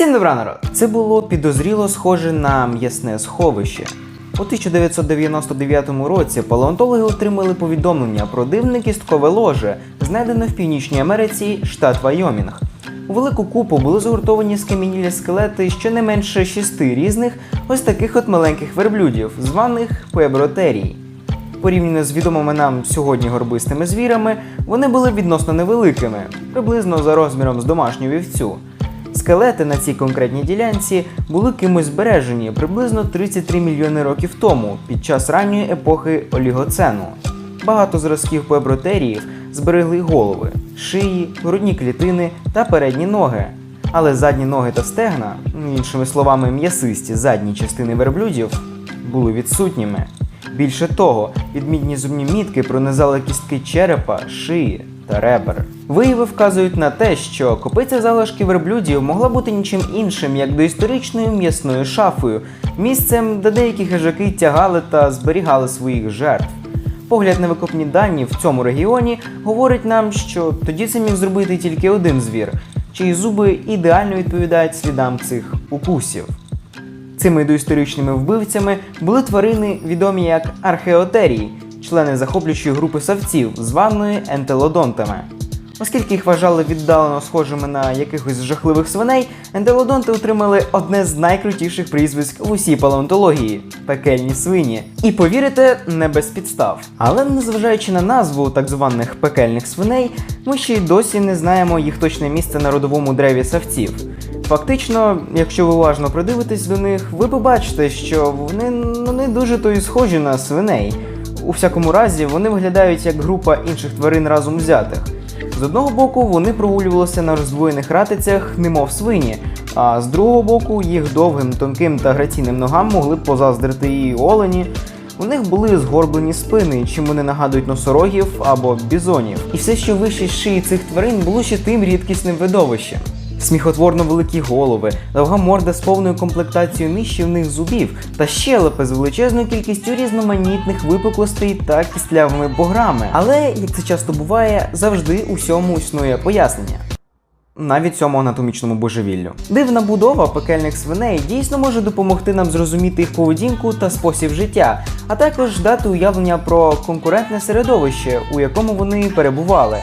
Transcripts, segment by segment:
Всім добра народ! Це було підозріло схоже на м'ясне сховище. У 1999 році палеонтологи отримали повідомлення про дивне кісткове ложе, знайдене в Північній Америці, штат Вайомінг. У велику купу були згуртовані скам'янілі скелети щонайменше шести різних ось таких от маленьких верблюдів, званих пебротерій. Порівняно з відомими нам сьогодні горбистими звірами, вони були відносно невеликими, приблизно за розміром з домашню вівцю. Скелети на цій конкретній ділянці були кимось збережені приблизно 33 мільйони років тому, під час ранньої епохи Олігоцену. Багато зразків пебротеріїв зберегли голови, шиї, грудні клітини та передні ноги. Але задні ноги та стегна, іншими словами, м'ясисті задні частини верблюдів, були відсутніми. Більше того, відмінні зубні мітки пронизали кістки черепа, шиї та ребер. Вияви вказують на те, що копиця залишки верблюдів могла бути нічим іншим, як доісторичною м'ясною шафою, місцем, де деякі хижаки тягали та зберігали своїх жертв. Погляд на викопні дані в цьому регіоні говорить нам, що тоді це міг зробити тільки один звір, чиї зуби ідеально відповідають слідам цих укусів. Цими доісторичними вбивцями були тварини, відомі як археотерії, члени захоплюючої групи савців, званої ентелодонтами. Оскільки їх вважали віддалено схожими на якихось жахливих свиней, ентелодонти отримали одне з найкрутіших прізвиськ в усій палеонтології пекельні свині. І повірите, не без підстав. Але незважаючи на назву так званих пекельних свиней, ми ще й досі не знаємо їх точне місце на родовому древі савців. Фактично, якщо ви уважно придивитесь до них, ви побачите, що вони ну, не дуже то і схожі на свиней. У всякому разі, вони виглядають як група інших тварин разом взятих. З одного боку, вони прогулювалися на роздвоєних ратицях, немов свині, а з другого боку, їх довгим, тонким та граційним ногам могли б позаздрити і олені. У них були згорблені спини, чим вони нагадують носорогів або бізонів. І все, що вище шиї цих тварин, було ще тим рідкісним видовищем. Сміхотворно великі голови, довга морда з повною комплектацією нищівних зубів та щелепи з величезною кількістю різноманітних випуклостей та кістлявими буграми. Але, як це часто буває, завжди усьому існує пояснення. Навіть цьому анатомічному божевіллю. Дивна будова пекельних свиней дійсно може допомогти нам зрозуміти їх поведінку та спосіб життя, а також дати уявлення про конкурентне середовище, у якому вони перебували.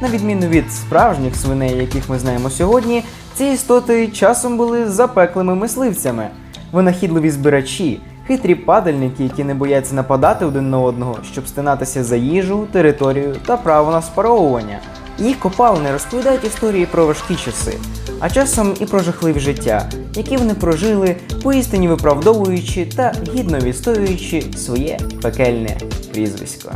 На відміну від справжніх свиней, яких ми знаємо сьогодні, ці істоти часом були запеклими мисливцями, винахідливі збирачі, хитрі падальники, які не бояться нападати один на одного, щоб стинатися за їжу, територію та право на спаровування. Їх копалини розповідають історії про важкі часи, а часом і про жахливі життя, які вони прожили, поістині виправдовуючи та гідно відстоюючи своє пекельне прізвисько.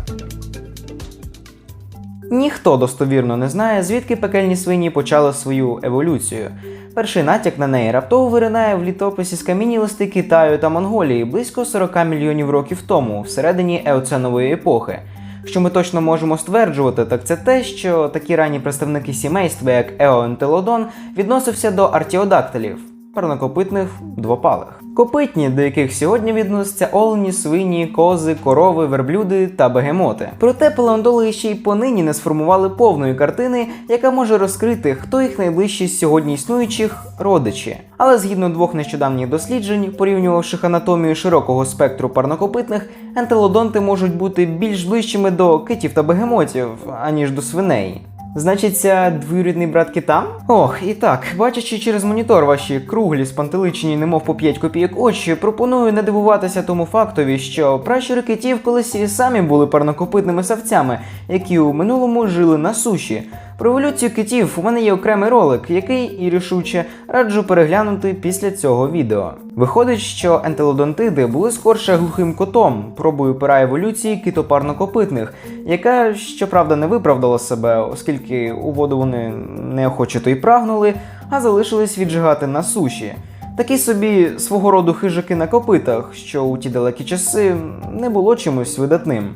Ніхто достовірно не знає, звідки пекельні свині почали свою еволюцію. Перший натяк на неї раптово виринає в літописі скам'янілості Китаю та Монголії близько 40 мільйонів років тому, всередині еоценової епохи. Що ми точно можемо стверджувати, так це те, що такі ранні представники сімейства, як Еоентелодон, відносився до артіодактилів, парнокопитних двопалих. Копитні, до яких сьогодні відносяться олені, свині, кози, корови, верблюди та бегемоти. Проте палеонтологи ще й понині не сформували повної картини, яка може розкрити, хто їх найближчі з сьогодні існуючих родичі. Але згідно двох нещодавніх досліджень, порівнювавши анатомію широкого спектру парнокопитних, ентелодонти можуть бути більш ближчими до китів та бегемотів, аніж до свиней. Значиться, двоюрідний брат кита? Ох, і так, бачачи через монітор ваші круглі, спантеличені, немов по 5 копійок очі, пропоную не дивуватися тому фактові, що пращури китів колись і самі були парнокопитними савцями, які у минулому жили на суші. Про еволюцію китів у мене є окремий ролик, який і рішуче раджу переглянути після цього відео. Виходить, що ентелодонтиди були скорше глухим котом, пробою пера еволюції китопарнокопитних, яка, щоправда, не виправдала себе, оскільки у воду вони неохоче то й прагнули, а залишились віджигати на суші. Такі собі свого роду хижаки на копитах, що у ті далекі часи не було чимось видатним.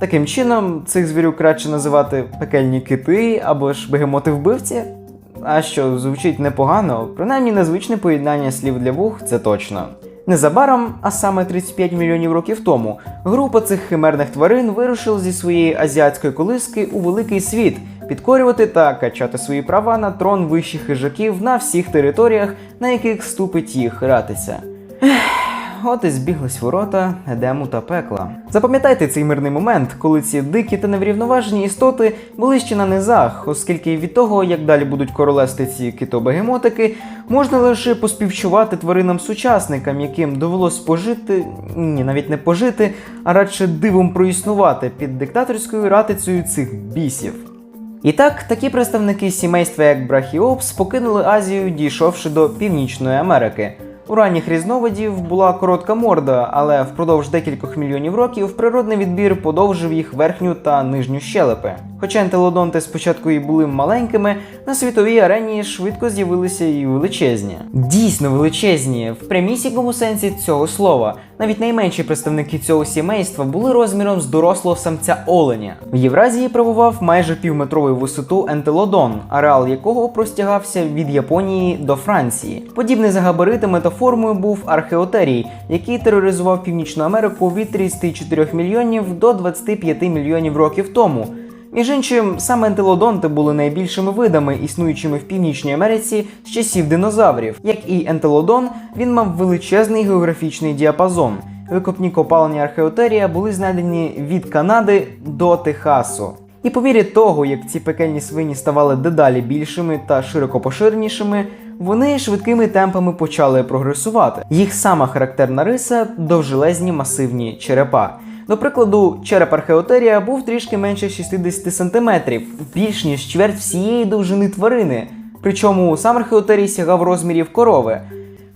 Таким чином, цих звірів краще називати пекельні кити або ж бегемоти вбивці. А що звучить непогано, принаймні незвичне поєднання слів для вух це точно. Незабаром, а саме 35 мільйонів років тому, група цих химерних тварин вирушила зі своєї азіатської колиски у великий світ підкорювати та качати свої права на трон вищих хижаків на всіх територіях, на яких ступить їх ратися. От і збіглись ворота Едему та пекла. Запам'ятайте цей мирний момент, коли ці дикі та неврівноважені істоти були ще на низах, оскільки від того, як далі будуть королести ці китобегемотики, можна лише поспівчувати тваринам-сучасникам, яким довелось пожити, ні, навіть не пожити, а радше дивом проіснувати під диктаторською ратицею цих бісів. І так, такі представники сімейства, як Брахіопс, покинули Азію, дійшовши до Північної Америки. У ранніх різновидів була коротка морда, але впродовж декількох мільйонів років природний відбір подовжив їх верхню та нижню щелепи. Хоча ентелодонти спочатку і були маленькими, на світовій арені швидко з'явилися і величезні. Дійсно величезні, в прямісінькому сенсі цього слова. Навіть найменші представники цього сімейства були розміром з дорослого самця оленя. В Євразії правував майже півметровий висоту ентелодон, ареал якого простягався від Японії до Франції. Подібний за габаритами та формою був археотерій, який тероризував Північну Америку від 34 мільйонів до 25 мільйонів років тому. Між іншим, саме ентелодонти були найбільшими видами, існуючими в Північній Америці з часів динозаврів. Як і ентелодон, він мав величезний географічний діапазон. Викопні копалені археотерія були знайдені від Канади до Техасу. І по мірі того, як ці пекельні свині ставали дедалі більшими та широко поширенішими, вони швидкими темпами почали прогресувати. Їх сама характерна риса довжелезні масивні черепа. До прикладу, череп археотерія був трішки менше 60 см, більш ніж чверть всієї довжини тварини. Причому сам археотерій сягав розмірів корови.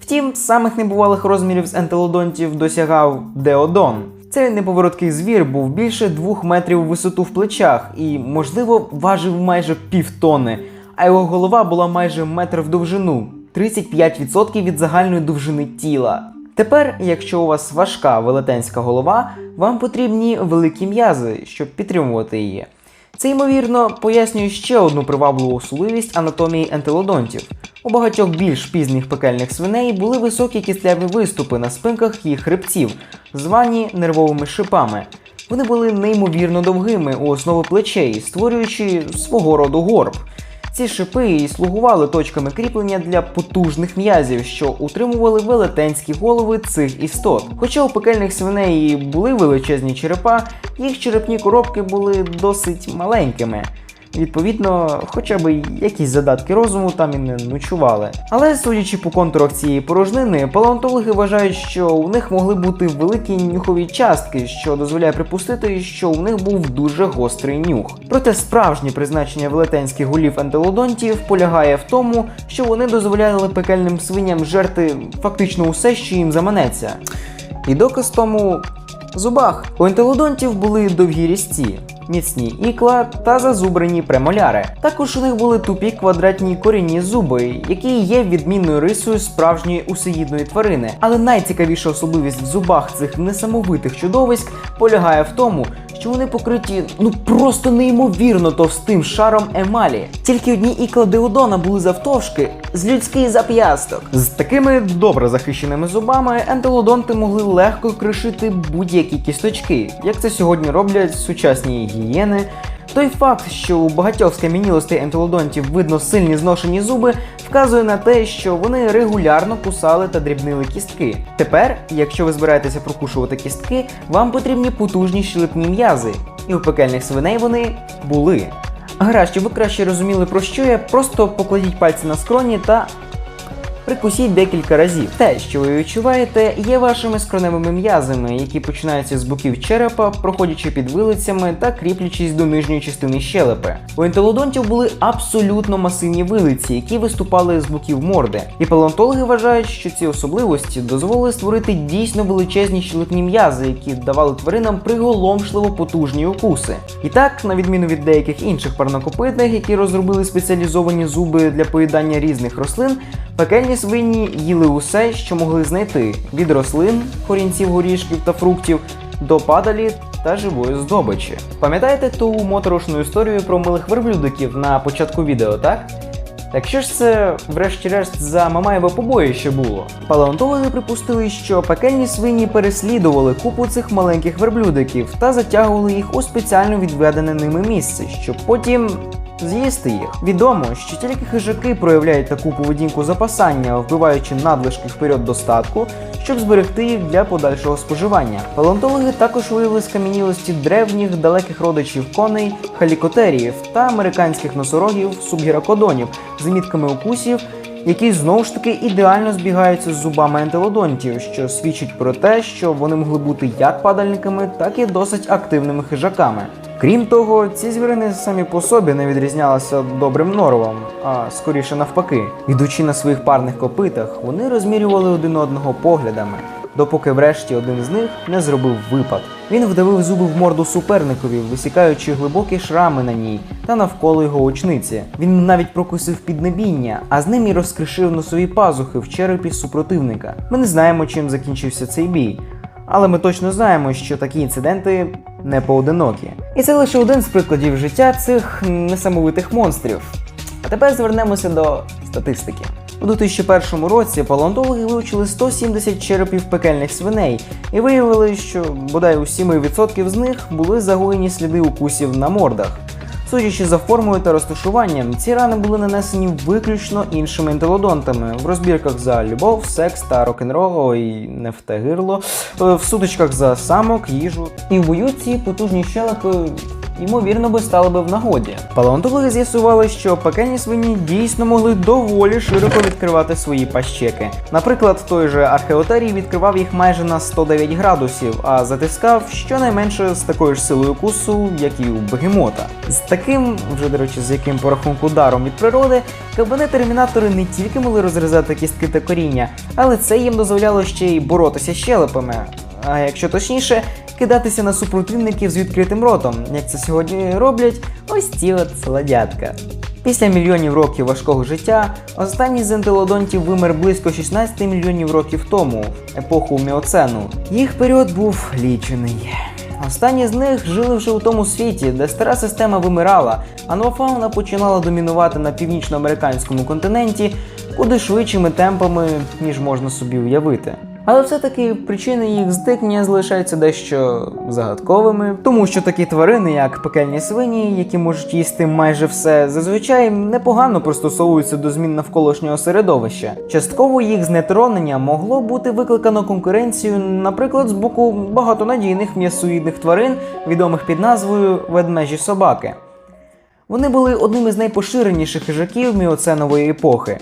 Втім, самих небувалих розмірів з ентелодонтів досягав Деодон. Цей неповороткий звір був більше двох метрів у висоту в плечах і, можливо, важив майже півтони, а його голова була майже метр в довжину 35% від загальної довжини тіла. Тепер, якщо у вас важка велетенська голова, вам потрібні великі м'язи, щоб підтримувати її. Це ймовірно пояснює ще одну привабливу особливість анатомії ентелодонтів. У багатьох більш пізніх пекельних свиней були високі кістляві виступи на спинках їх хребців, звані нервовими шипами. Вони були неймовірно довгими у основи плечей, створюючи свого роду горб. Ці шипи і слугували точками кріплення для потужних м'язів, що утримували велетенські голови цих істот. Хоча у пекельних свиней і були величезні черепа, їх черепні коробки були досить маленькими. Відповідно, хоча б якісь задатки розуму там і не ночували. Але судячи по контурах цієї порожнини, палеонтологи вважають, що у них могли бути великі нюхові частки, що дозволяє припустити, що у них був дуже гострий нюх. Проте справжнє призначення велетенських голів ентелодонтів полягає в тому, що вони дозволяли пекельним свиням жерти фактично усе, що їм заманеться. І доказ тому зубах. У ентелодонтів були довгі різці, міцні ікла та зазубрені премоляри. Також у них були тупі квадратні корінні зуби, які є відмінною рисою справжньої усеїдної тварини. Але найцікавіша особливість в зубах цих несамовитих чудовиськ полягає в тому, що вони покриті ну просто неймовірно товстим шаром емалі. Тільки одні ікла Деодона були завтовшки з людський зап'ясток. З такими добре захищеними зубами ентелодонти могли легко кришити будь-які кісточки, як це сьогодні роблять сучасні гієни. Той факт, що у багатьох скам'янілостей ентелодонтів видно сильні зношені зуби, вказує на те, що вони регулярно кусали та дрібнили кістки. Тепер, якщо ви збираєтеся прокушувати кістки, вам потрібні потужні щелепні м'язи, і у пекельних свиней вони були. Гаразд, щоб ви краще розуміли про що я, просто покладіть пальці на скроні та Прикусіть декілька разів. Те, що ви відчуваєте, є вашими скроневими м'язами, які починаються з боків черепа, проходячи під вилицями та кріплячись до нижньої частини щелепи. У ентелодонтів були абсолютно масивні вилиці, які виступали з боків морди. І палеонтологи вважають, що ці особливості дозволили створити дійсно величезні щелепні м'язи, які давали тваринам приголомшливо потужні укуси. І так, на відміну від деяких інших парнокопитних, які розробили спеціалізовані зуби для поїдання різних рослин, Пекельні свині їли усе, що могли знайти: від рослин, корінців горішків та фруктів до падалі та живої здобичі. Пам'ятаєте ту моторошну історію про милих верблюдиків на початку відео, так? Так що ж це, врешті-решт, за Мамаєве побоїще було? Палеонтологи припустили, що пекельні свині переслідували купу цих маленьких верблюдиків та затягували їх у спеціально відведене ними місце, щоб потім з'їсти їх. Відомо, що тільки хижаки проявляють таку поведінку запасання, вбиваючи надлишки вперед до статку, щоб зберегти їх для подальшого споживання. Палеонтологи також виявили скам'янілості древніх далеких родичів коней, халікотеріїв та американських носорогів субгіракодонів з мітками укусів які знову ж таки ідеально збігаються з зубами ентелодонтів, що свідчить про те, що вони могли бути як падальниками, так і досить активними хижаками. Крім того, ці звірини самі по собі не відрізнялися добрим норовом, а скоріше навпаки. Ідучи на своїх парних копитах, вони розмірювали один одного поглядами, допоки врешті один з них не зробив випад. Він вдавив зуби в морду суперникові, висікаючи глибокі шрами на ній та навколо його очниці. Він навіть прокусив піднебіння, а з ним і розкришив носові пазухи в черепі супротивника. Ми не знаємо, чим закінчився цей бій. Але ми точно знаємо, що такі інциденти не поодинокі. І це лише один з прикладів життя цих несамовитих монстрів. А тепер звернемося до статистики. У 2001 році палеонтологи вивчили 170 черепів пекельних свиней і виявили, що бодай у 7% з них були загоєні сліди укусів на мордах. Судячи за формою та розташуванням, ці рани були нанесені виключно іншими ентелодонтами в розбірках за любов, секс та рок-н-рол, і не в те гирло, е, в сутичках за самок, їжу. І в бою ці потужні щелепи ймовірно би стали би в нагоді. Палеонтологи з'ясували, що пекельні свині дійсно могли доволі широко відкривати свої пащеки. Наприклад, той же археотерій відкривав їх майже на 109 градусів, а затискав щонайменше з такою ж силою кусу, як і у бегемота. З таким, вже до речі, з яким по рахунку даром від природи, кабани-термінатори не тільки могли розрізати кістки та коріння, але це їм дозволяло ще й боротися щелепами. А якщо точніше, кидатися на супротивників з відкритим ротом, як це сьогодні роблять ось ці от сладятка. Після мільйонів років важкого життя останній з ентелодонтів вимер близько 16 мільйонів років тому, в епоху міоцену. Їх період був лічений. Останні з них жили вже у тому світі, де стара система вимирала, а нова фауна починала домінувати на північноамериканському континенті куди швидшими темпами, ніж можна собі уявити. Але все-таки причини їх зникнення залишаються дещо загадковими, тому що такі тварини, як пекельні свині, які можуть їсти майже все, зазвичай непогано пристосовуються до змін навколишнього середовища. Частково їх знетронення могло бути викликано конкуренцією, наприклад, з боку багатонадійних м'ясоїдних тварин, відомих під назвою ведмежі собаки. Вони були одним із найпоширеніших хижаків міоценової епохи.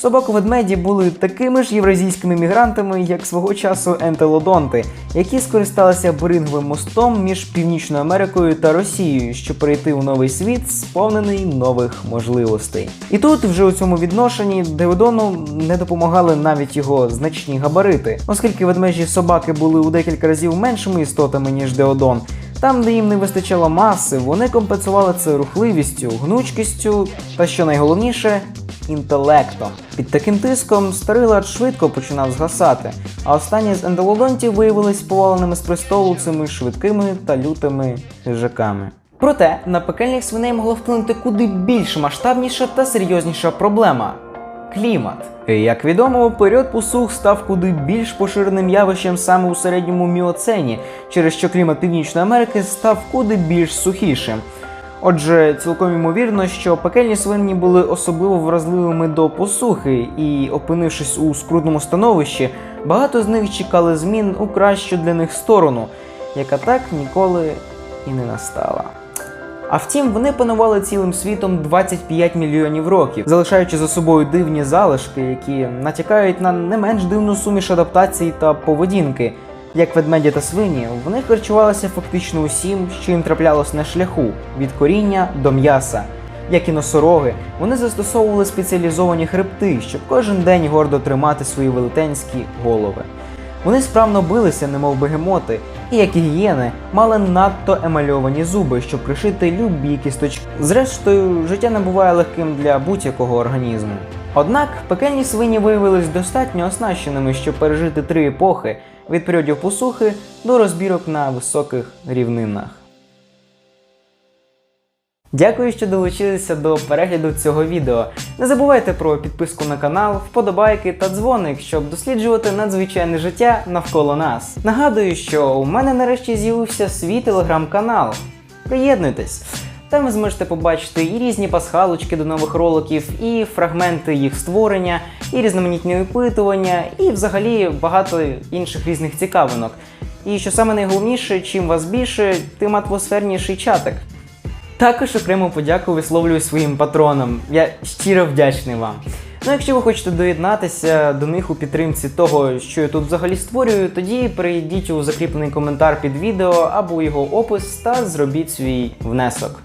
Собаковедмеді були такими ж євразійськими мігрантами, як свого часу ентелодонти, які скористалися беринговим мостом між Північною Америкою та Росією, щоб перейти у новий світ, сповнений нових можливостей. І тут, вже у цьому відношенні, Девидону не допомагали навіть його значні габарити, оскільки ведмежі собаки були у декілька разів меншими істотами ніж Деодон. Там, де їм не вистачало маси, вони компенсували це рухливістю, гнучкістю та, що найголовніше, інтелектом. Під таким тиском старий лад швидко починав згасати, а останні з ендолодонтів виявились поваленими з престолу цими швидкими та лютими хижаками. Проте на пекельних свиней могла вплинути куди більш масштабніша та серйозніша проблема клімат. Як відомо, період посух став куди більш поширеним явищем саме у середньому міоцені, через що клімат Північної Америки став куди більш сухішим. Отже, цілком ймовірно, що пекельні свині були особливо вразливими до посухи, і, опинившись у скрутному становищі, багато з них чекали змін у кращу для них сторону, яка так ніколи і не настала. А втім, вони панували цілим світом 25 мільйонів років, залишаючи за собою дивні залишки, які натякають на не менш дивну суміш адаптацій та поведінки. Як ведмеді та свині, вони харчувалися фактично усім, що їм траплялось на шляху від коріння до м'яса. Як і носороги, вони застосовували спеціалізовані хребти, щоб кожен день гордо тримати свої велетенські голови. Вони справно билися, немов бегемоти, і як і гієни, мали надто емальовані зуби, щоб пришити любі кісточки. Зрештою, життя не буває легким для будь-якого організму. Однак пекельні свині виявились достатньо оснащеними, щоб пережити три епохи від періодів посухи до розбірок на високих рівнинах. Дякую, що долучилися до перегляду цього відео. Не забувайте про підписку на канал, вподобайки та дзвоник, щоб досліджувати надзвичайне життя навколо нас. Нагадую, що у мене нарешті з'явився свій телеграм-канал. Приєднуйтесь! Там ви зможете побачити і різні пасхалочки до нових роликів, і фрагменти їх створення, і різноманітні опитування, і взагалі багато інших різних цікавинок. І що саме найголовніше, чим вас більше, тим атмосферніший чатик. Також окрему подяку висловлюю своїм патронам. Я щиро вдячний вам. Ну, якщо ви хочете доєднатися до них у підтримці того, що я тут взагалі створюю, тоді перейдіть у закріплений коментар під відео або його опис та зробіть свій внесок.